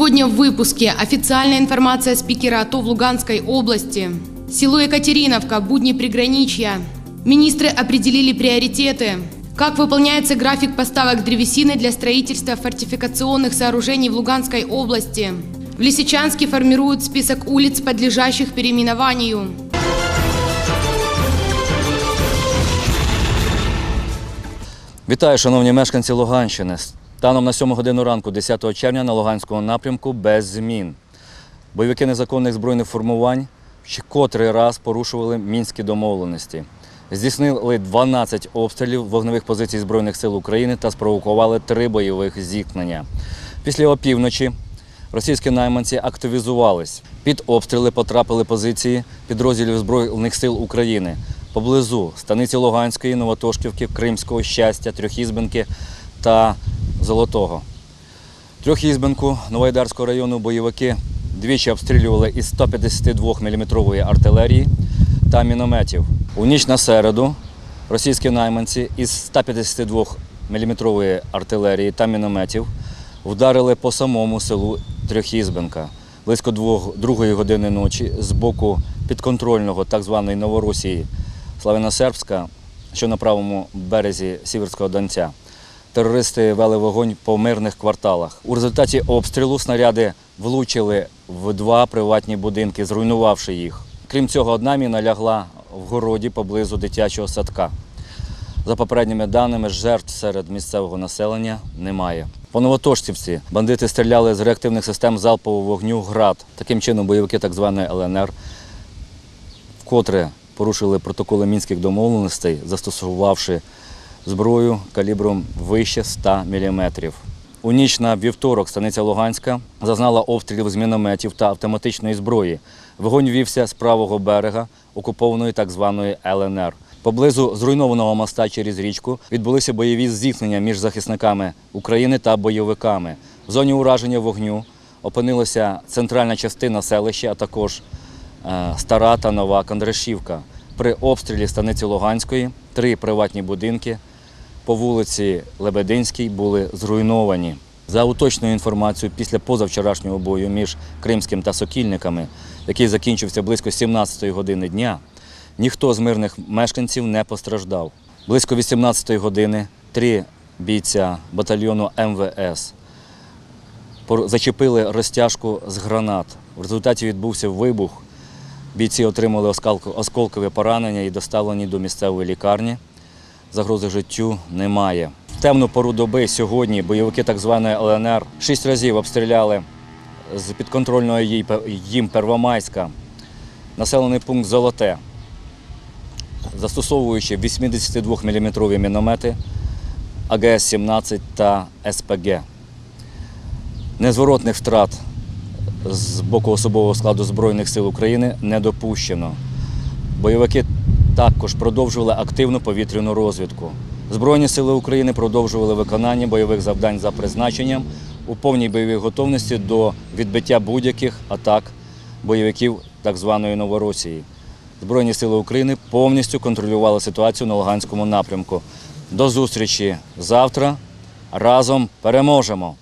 Сегодня в выпуске официальная информация спикера АТО в Луганской области. Село Екатериновка, будни приграничья. Министры определили приоритеты. Как выполняется график поставок древесины для строительства фортификационных сооружений в Луганской области? В Лисичанске формируют список улиц, подлежащих переименованию. Вітаю, шановні мешканці Луганщини. Станом на 7 годину ранку, 10 червня, на Луганському напрямку без змін. Бойовики незаконних збройних формувань ще котрий раз порушували мінські домовленості. Здійснили 12 обстрілів вогневих позицій Збройних сил України та спровокували три бойових зіткнення. Після опівночі російські найманці активізувались. Під обстріли потрапили позиції підрозділів Збройних сил України поблизу станиці Луганської, Новотошківки, Кримського, Щастя, Трьохізбенки та Золотого. Трьохізбенку Новоайдарського району бойовики двічі обстрілювали із 152 мм артилерії та мінометів. У ніч на середу російські найманці із 152 мм артилерії та мінометів вдарили по самому селу Трьохізбенка. Близько двох- другої години ночі з боку підконтрольного так званої Новоросії Славяно-Сербська, що на правому березі Сіверського Донця. Терористи вели вогонь по мирних кварталах. У результаті обстрілу снаряди влучили в два приватні будинки, зруйнувавши їх. Крім цього, одна міна лягла в городі поблизу дитячого садка. За попередніми даними, жертв серед місцевого населення немає. По Новотошцівці бандити стріляли з реактивних систем залпового вогню ГРАД. Таким чином, бойовики так званої ЛНР вкотре порушили протоколи мінських домовленостей, застосувавши зброю калібром вище 100 мм. У ніч на вівторок станиця Луганська зазнала обстрілів з мінометів та автоматичної зброї. Вогонь вівся з правого берега окупованої так званої ЛНР. Поблизу зруйнованого моста через річку відбулися бойові зіткнення між захисниками України та бойовиками. В зоні ураження вогню опинилася центральна частина селища, а також е, стара та нова Кондрашівка. При обстрілі станиці Луганської три приватні будинки по вулиці Лебединській були зруйновані. За уточною інформацією, після позавчорашнього бою між Кримським та Сокільниками, який закінчився близько 17-ї години дня, ніхто з мирних мешканців не постраждав. Близько 18-ї години три бійця батальйону МВС зачепили розтяжку з гранат. В результаті відбувся вибух. Бійці отримали осколкове поранення і доставлені до місцевої лікарні. Загрози життю немає. В темну пору доби сьогодні бойовики так званої ЛНР шість разів обстріляли з підконтрольного їм Первомайська населений пункт Золоте, застосовуючи 82-мм міномети АГС-17 та СПГ. Незворотних втрат з боку особового складу Збройних сил України не допущено. Бойовики також продовжували активну повітряну розвідку. Збройні сили України продовжували виконання бойових завдань за призначенням у повній бойовій готовності до відбиття будь-яких атак бойовиків так званої Новоросії. Збройні сили України повністю контролювали ситуацію на Луганському напрямку. До зустрічі завтра. Разом переможемо!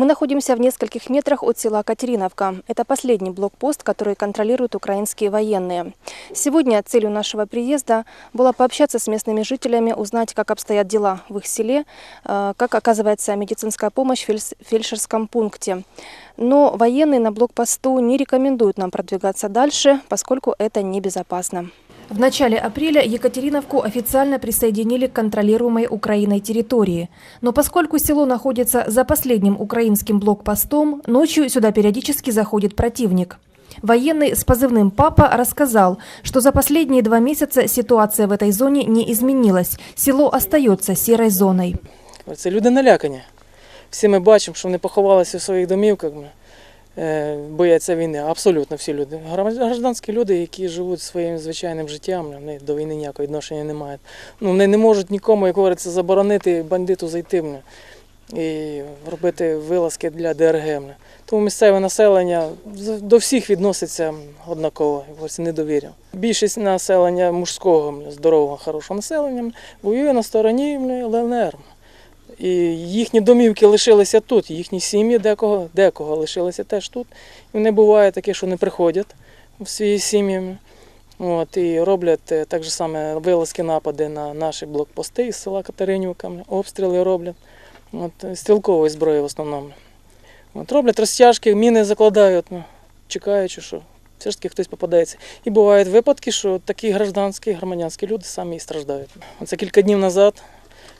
Мы находимся в нескольких метрах от села Катериновка. Это последний блокпост, который контролируют украинские военные. Сегодня целью нашего приезда было пообщаться с местными жителями, узнать, как обстоят дела в их селе, э, как оказывается медицинская помощь в фельдшерском пункте. Но военные на блокпосту не рекомендуют нам продвигаться дальше, поскольку это небезопасно. В начале апреля Екатериновку официально присоединили к контролируемой Украиной территории. Но поскольку село находится за последним украинским блокпостом, ночью сюда периодически заходит противник. Военный с позывным «Папа» рассказал, что за последние два месяца ситуация в этой зоне не изменилась. Село остается серой зоной. Це люди налякані. Всі ми бачимо, що вони поховалися у своїх домівках, бля, е, Бояться війни. Абсолютно всі люди. Гра- Гражданські люди, які живуть своїм звичайним життям, вони до війни ніякого відношення не мають. Ну, вони не можуть нікому, як говориться, заборонити бандиту зайти. бля. і робити вилазки для ДРГ. Тому місцеве населення до всіх відноситься однаково, недовір'я. Більшість населення мужського, здорового, хорошого населення воює на стороні ЛНР. І їхні домівки лишилися тут, їхні сім'ї декого, декого лишилися теж тут. І вони буває таке, що не приходять в свої сім'ї. От, і роблять е, так же саме вилазки напади на наші блокпости із села Катеринівка, обстріли роблять. От, е, стрілкової зброї в основному. От, роблять розтяжки, міни закладають, ну, чекаючи, що все ж таки хтось попадається. І бувають випадки, що такі гражданські, громадянські люди самі і страждають. Оце кілька днів назад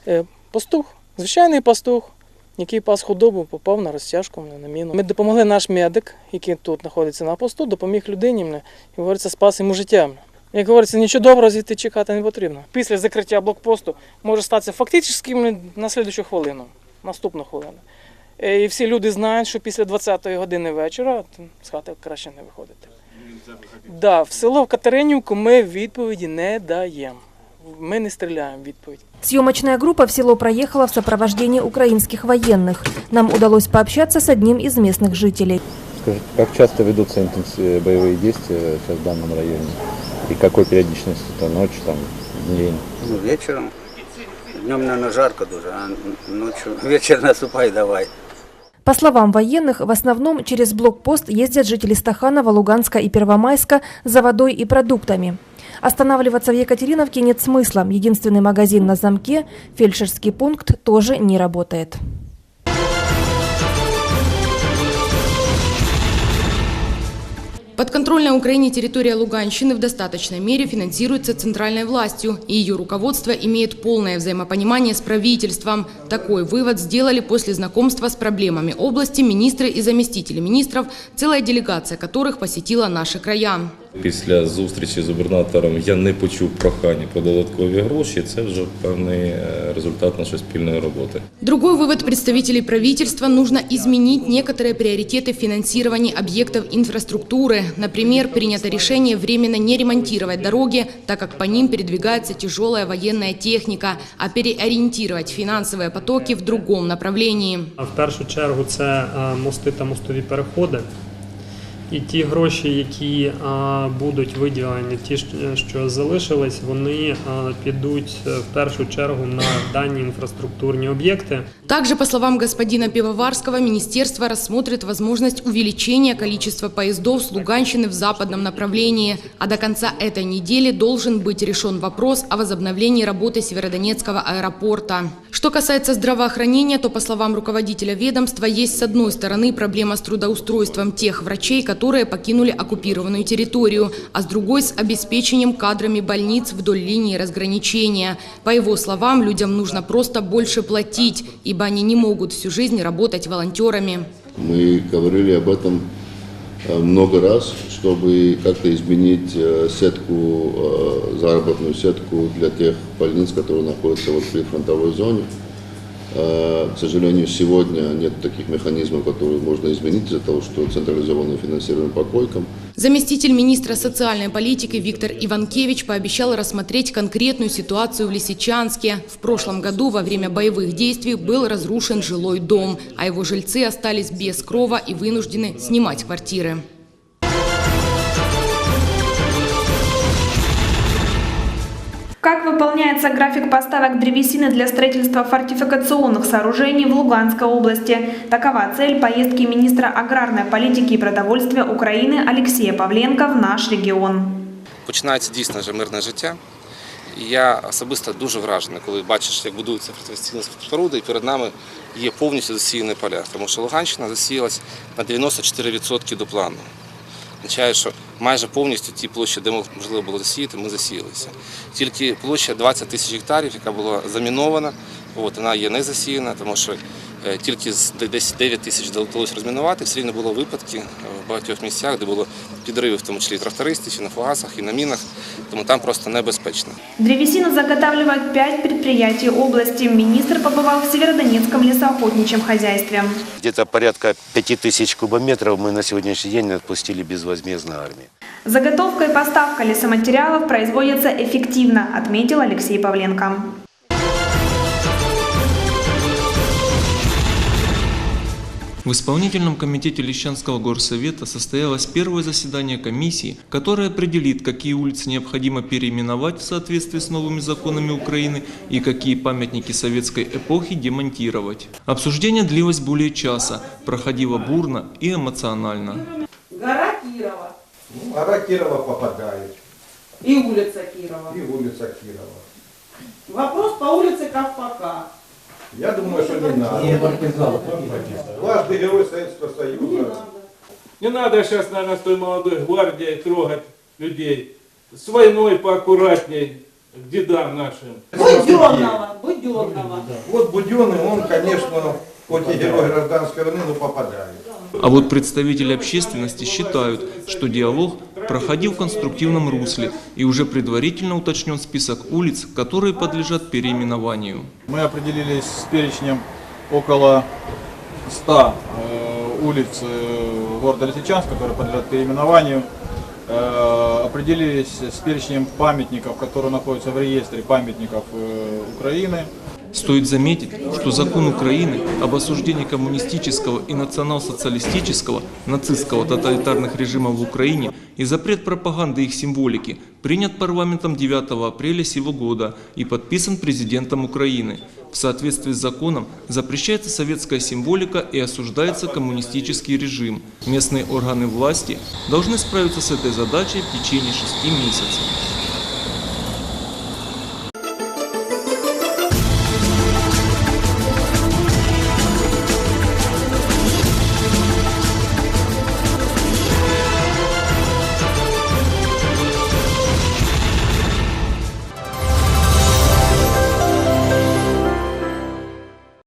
е, пастух, звичайний пастух, який пас худобу, попав на розтяжку на міну. Ми допомогли наш медик, який тут знаходиться на посту, допоміг людині, і говориться, спас йому життя. Як говориться, нічого доброго звідти чекати не потрібно. Після закриття блокпосту може статися фактично на слідчу хвилину, наступну хвилину. Е, І всі люди знають, що після 20-ї години вечора з хати краще не виходити. Да, в село в Катеринівку ми відповіді не даємо. Ми не стріляємо в відповідь. Съемочная группа в село проехала в сопровождении украинских военных. Нам удалось пообщаться с одним из местных жителей. Скажите, как часто ведутся интенсив- боевые действия сейчас в данном районе? И какой периодичностью? Это ночь, там, день? Ну, вечером. Днем, наверное, жарко дуже, а ночью, вечер наступай давай. По словам военных, в основном через блокпост ездят жители Стаханова, Луганска и Первомайска за водой и продуктами. Останавливаться в Екатериновке нет смысла. Единственный магазин на замке, фельдшерский пункт, тоже не работает. Подконтрольная Украине территория Луганщины в достаточной мере финансируется центральной властью, и ее руководство имеет полное взаимопонимание с правительством. Такой вывод сделали после знакомства с проблемами области министры и заместители министров, целая делегация которых посетила наши края. Після зустрічі з губернатором я не почув прохання про додаткові гроші. Це вже певний е, результат нашої спільної роботи. Другой вывод представителей правительства – нужно изменить некоторые приоритеты финансирования объектов инфраструктуры. Например, принято решение временно не ремонтировать дороги, так как по ним передвигается тяжелая военная техника, а переориентировать финансовые потоки в другом направлении. А В першу чергу це е, мости та мостові переходи. І ті гроші, які е, будуть виділені, ті, щ- що залишились, вони е, підуть е, в першу чергу на дані інфраструктурні об'єкти. Также, по словам господина Пивоварского, министерство рассмотрит возможность увеличения количества поездов с Луганщины в западном направлении. А до конца этой недели должен быть решен вопрос о возобновлении работы Северодонецкого аэропорта. Что касается здравоохранения, то, по словам руководителя ведомства, есть с одной стороны проблема с трудоустройством тех врачей, которые покинули оккупированную территорию, а с другой – с обеспечением кадрами больниц вдоль линии разграничения. По его словам, людям нужно просто больше платить, ибо они не могут всю жизнь работать волонтерами. Мы говорили об этом э, много раз, чтобы как-то изменить э, сетку, э, заработную сетку для тех больниц, которые находятся вот в прифронтовой зоне. Э, К сожалению, сегодня нет таких механизмов, которые можно изменить из-за того, что централизованное финансирование по койкам. Заместитель министра социальной политики Виктор Иванкевич пообещал рассмотреть конкретную ситуацию в Лисичанске. В прошлом году во время боевых действий был разрушен жилой дом, а его жильцы остались без крова и вынуждены снимать квартиры. Как выполняется график поставок древесины для строительства фортификационных сооружений в Луганской области? Такова цель поездки министра аграрной политики и продовольствия Украины Алексея Павленко в наш регион. починається дійсно вже мирне життя. І я особисто дуже вражений, коли бачиш, як будуються фортифікаційні споруди, і перед нами є повністю засіяні поля. Тому що Луганщина засіялась на 94% до плану. Означає, що майже повністю ті площі, де можливо було засіяти, ми засіялися. Тільки площа 20 тисяч гектарів, яка була замінована, от, вона є не засіяна, тому що е, тільки з де- десь 9 тисяч вдалося розмінувати, все рівно було випадки е, в багатьох місцях, де було підриви, в тому числі і трактористів, і на фугасах, і на мінах, тому там просто небезпечно. Древесину заготавливают пять предприятий области. Министр побывал в Северодонецком лесоохотничьем хозяйстве. Где-то порядка 5000 кубометров мы на сегодняшний день отпустили безвозмездно армии. Заготовка и поставка лесоматериалов производятся эффективно, отметил Алексей Павленко. В исполнительном комитете Лещанского горсовета состоялось первое заседание комиссии, которое определит, какие улицы необходимо переименовать в соответствии с новыми законами Украины и какие памятники советской эпохи демонтировать. Обсуждение длилось более часа, проходило бурно и эмоционально. Гора Кирова Ну, Гора Кирова попадает. и улица Кирова. И улица Кирова. Вопрос по улице Ковпака. Я думаю, что не надо. Дважды Герой Советского Союза. Не надо сейчас, наверное, с той молодой гвардией трогать людей. С войной поаккуратней к дедам нашим. Буденного, Буденного. Вот Буденный, он, конечно, хоть и герой гражданской войны, но попадает. А вот представители общественности считают, что диалог проходил в конструктивном русле и уже предварительно уточнен список улиц, которые подлежат переименованию. Мы определились с перечнем около 100 э, улиц э, города Лисичанск, которые подлежат переименованию. Э, определились с перечнем памятников, которые находятся в реестре памятников Украины. Стоит заметить, что закон Украины об осуждении коммунистического и национал-социалистического, нацистского тоталитарных режимов в Украине и запрет пропаганды их символики принят парламентом 9 апреля сего года и подписан президентом Украины. В соответствии с законом запрещается советская символика и осуждается коммунистический режим. Местные органы власти должны справиться с этой задачей в течение шести месяцев.